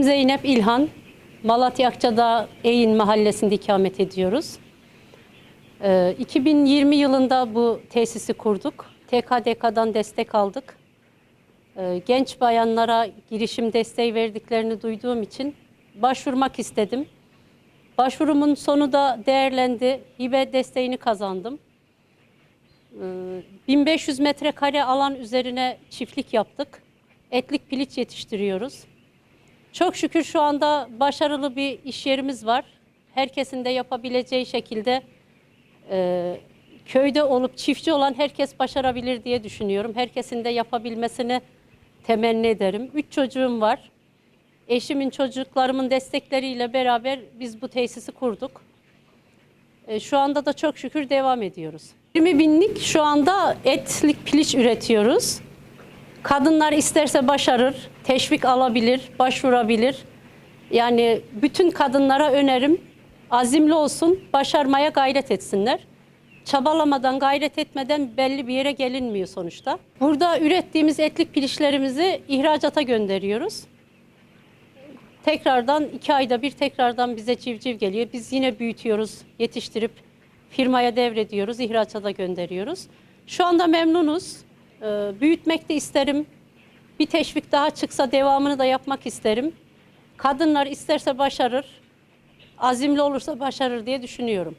Zeynep İlhan, Malatya Akçadağ Eğin mahallesinde ikamet ediyoruz. Ee, 2020 yılında bu tesisi kurduk. TKDK'dan destek aldık. Ee, Genç bayanlara girişim desteği verdiklerini duyduğum için başvurmak istedim. Başvurumun sonu da değerlendi. Hibe desteğini kazandım. Ee, 1500 metrekare alan üzerine çiftlik yaptık. Etlik piliç yetiştiriyoruz. Çok şükür şu anda başarılı bir iş yerimiz var. Herkesin de yapabileceği şekilde e, köyde olup çiftçi olan herkes başarabilir diye düşünüyorum. Herkesin de yapabilmesini temenni ederim. Üç çocuğum var. Eşimin çocuklarımın destekleriyle beraber biz bu tesisi kurduk. E, Şu anda da çok şükür devam ediyoruz. 20 binlik şu anda etlik piliç üretiyoruz. Kadınlar isterse başarır, teşvik alabilir, başvurabilir. Yani bütün kadınlara önerim azimli olsun, başarmaya gayret etsinler. Çabalamadan, gayret etmeden belli bir yere gelinmiyor sonuçta. Burada ürettiğimiz etlik piliçlerimizi ihracata gönderiyoruz. Tekrardan iki ayda bir tekrardan bize civciv geliyor. Biz yine büyütüyoruz, yetiştirip firmaya devrediyoruz, ihracata gönderiyoruz. Şu anda memnunuz. Ee, büyütmek de isterim. Bir teşvik daha çıksa devamını da yapmak isterim. Kadınlar isterse başarır, azimli olursa başarır diye düşünüyorum.